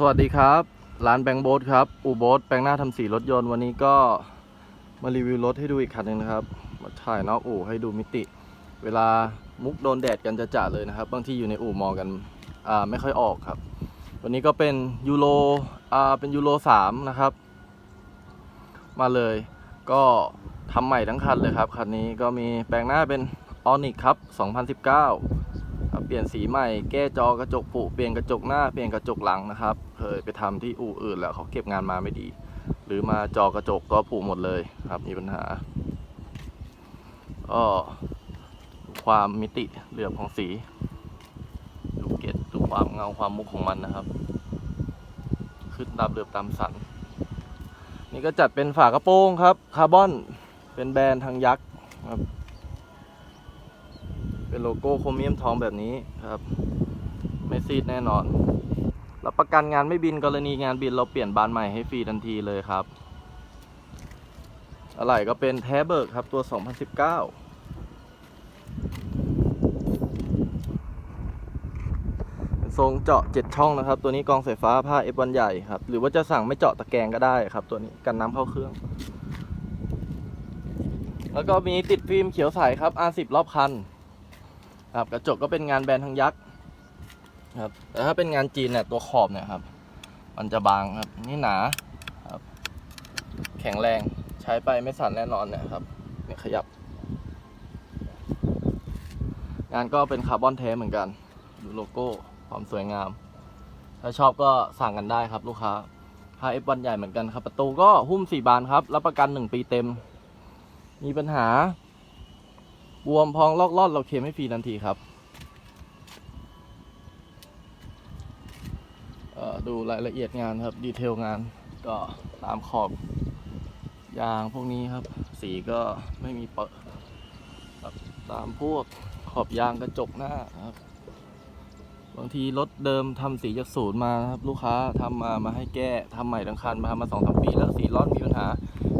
สวัสดีครับ ร้านแบงค์โบทครับ อูโบทแปลงหน้าทำสีรถยนต์วันนี้ก็มารีวิวรถให้ดูอีกคันหนึ่งนะครับ มาถ่ายนอกอู่ให้ดูมิติ เวลามุกโดนแดดกันจะจ่าเลยนะครับ บางที่อยู่ในอู่มองกันอ่าไม่ค่อยออกครับ วันนี้ก็เป็นยูโรอ่าเป็นยูโรสามนะครับ มาเลยก็ทำใหม่ทั้งคันเลยครับ คันนี้ก็มีแปลงหน้าเป็นออนิกครับ 2019ครับ เปลี่ยนสีใหม่ แก้จอกระจกผุเปลี่ยนกระจกหน้า เปลี่ยนกระจกหลังนะครับ เคยไปทำที่อู่อื่นแล้วเขาเก็บงานมาไม่ดี หรือมาจอกระจกก็ผุหมดเลยครับ มีปัญหาก็ความมิติเหลือบของสี ดูเกล็ดดูความเงาความมุกของมันนะครับ ขึ้นตามเหลือบตามสัน นี่ก็จัดเป็นฝากระโปรงครับ คาร์บอน เป็นแบรนด์ทางยักษ์ครับ เป็นโลโก้โครเมียมทองแบบนี้ครับ ไม่ซีดแน่นอนรับประกันงานไม่บินกรณีงานบินเราเปลี่ยนบานใหม่ให้ฟรีทันทีเลยครับ อะไรก็เป็นแท้เบิร์กครับตัว 2019เป็นทรงเจาะ 7 ช่องนะครับ ตัวนี้กองสายฟ้าผ้า F1 ใหญ่ครับ หรือว่าจะสั่งไม่เจาะตะแกรงก็ได้ครับ ตัวนี้กันน้ำเข้าเครื่อง แล้วก็มีติดฟิล์มเขียวใสครับ R10 รอบคัน ครับกระจกก็เป็นงานแบรนด์ทางยักษ์ครับแต่ถ้าเป็นงานจีนเนี่ยตัวขอบเนี่ยครับ มันจะบางครับนี่หนาครับ แข็งแรงใช้ไปไม่สั่นแน่นอนเนี่ยครับเนี่ยขยับ งานก็เป็นคาร์บอนแท้เหมือนกัน ดูโลโก้ความสวยงาม ถ้าชอบก็สั่งกันได้ครับลูกค้าพาเอฟวันใหญ่เหมือนกันครับ ประตูก็หุ้มสี่บานครับ รับประกันหนึ่งปีเต็ม มีปัญหา บวมพองลอกลอดเราเคลมให้ฟรีทันทีครับดูรายละเอียดงานครับ ดีเทลงานก็ตามขอบยางพวกนี้ครับ สีก็ไม่มีเปอะครับตามพวกขอบยางกระจกหน้าครับ บางทีรถเดิมทำสีจากศูนย์มาครับ ลูกค้าทำมามาให้แก้ทำใหม่ทั้งคันมาทำมาสองสามปีแล้วสีร้อนมีปัญหา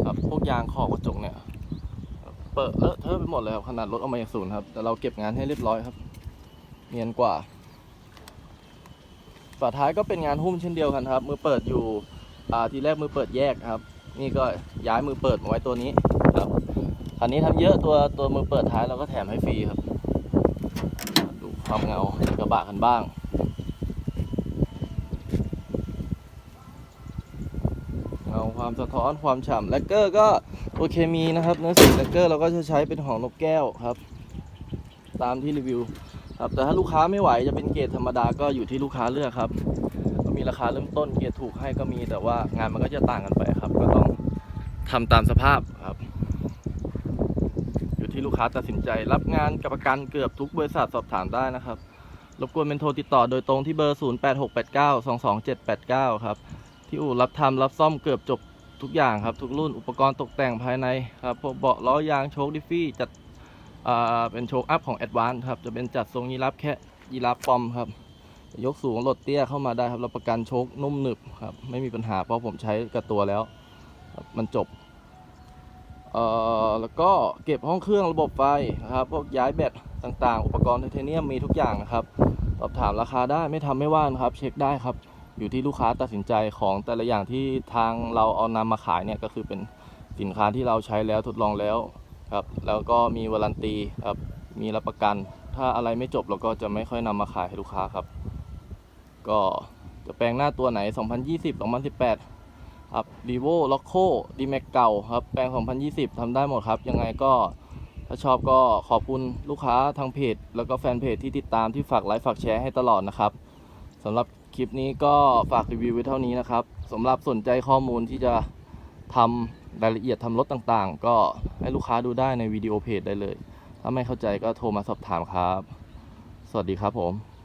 ครับพวกยางขอบกระจกเนี่ย เปิดเลอเทอะไปหมดเลยครับขนาดรถออกมาจากศูนย์ครับ แต่เราเก็บงานให้เรียบร้อยครับ เนียนกว่า ฝาท้ายก็เป็นงานหุ้มเช่นเดียวกันครับ มือเปิดอยู่อ่าทีแรกมือเปิดแยกครับ นี่ก็ย้ายมือเปิดมาไว้ตัวนี้ครับคันนี้ทำเยอะตัวตัวมือเปิดท้ายเราก็แถมให้ฟรีครับ ดูความเงากระบะกันบ้าง เงความสะท้อนความฉ่ำแลกเกอร์ก็โอเคมีนะครับเนื้อสีแลกเกอร์เราก็จะใช้เป็นของนกแก้วครับ ตามที่รีวิวครับแต่ถ้าลูกค้าไม่ไหวจะเป็นเกรดธรรมดาก็อยู่ที่ลูกค้าเลือกครับ ก็มีราคาเริ่มต้นเกรดถูกให้ก็มีแต่ว่างานมันก็จะต่างกันไปครับ ก็ต้องทำตามสภาพครับ อยู่ที่ลูกค้าตัดสินใจรับงานกับประกันเกือบทุกบริษัทสอบถามได้นะครับรบกวนเป็นโทรติดต่อโดยตรงที่เบอร์ 0868922789 ครับ ที่อู่รับทำรับซ่อมเกือบจบทุกอย่างครับ ทุกรุ่นอุปกรณ์ตกแต่งภายในครับพวกเบาะล้อยางโชคดิฟฟี่จัดเป็นโชคอัพของ a d v a n c e ครับจะเป็นจัดทรงยีรับแค่ยีรับปอมครับยกสูงลดเตี้ยเข้ามาได้ครับรับประกันโชคนุ่มหนึบครับไม่มีปัญหาเพราะผมใช้กับตัวแล้วมันจบเอ่อแล้วก็เก็บห้องเครื่องระบบไฟนะครับพวกย้ายแบตต่างๆ อุปกรณ์ไทเทเนียมมีทุกอย่างนะครับสอบถามราคาได้ไม่ทำไม่ว่านครับ เช็คได้ครับ อยู่ที่ลูกค้าตัดสินใจของแต่ละอย่างที่ทางเราเอานำมาขายเนี่ยก็คือเป็นสินค้าที่เราใช้แล้วทดลองแล้วครับแล้วก็มีวารันตีครับมีรับประกัน ถ้าอะไรไม่จบเราก็จะไม่ค่อยนำมาขายให้ลูกค้าครับ ก็จะแปลงหน้าตัวไหน 2020 2018 ครับ r e v o l o c o d m a x เก่าครับ แปลง 2020ทำได้หมดครับ ยังไงก็ถ้าชอบก็ขอบคุณลูกค้าทางเพจ แล้วก็แฟนเพจที่ติดตามที่ฝากไลค์ฝากแชร์ให้ตลอดนะครับสำหรับ คลิปนี้ก็ฝากรีวิวไว้เท่านี้นะครับสำหรับสนใจข้อมูลที่จะทำรายละเอียดทำรถต่างๆ ก็ให้ลูกค้าดูได้ในวิดีโอเพจได้เลย ถ้าไม่เข้าใจก็โทรมาสอบถามครับ สวัสดีครับผม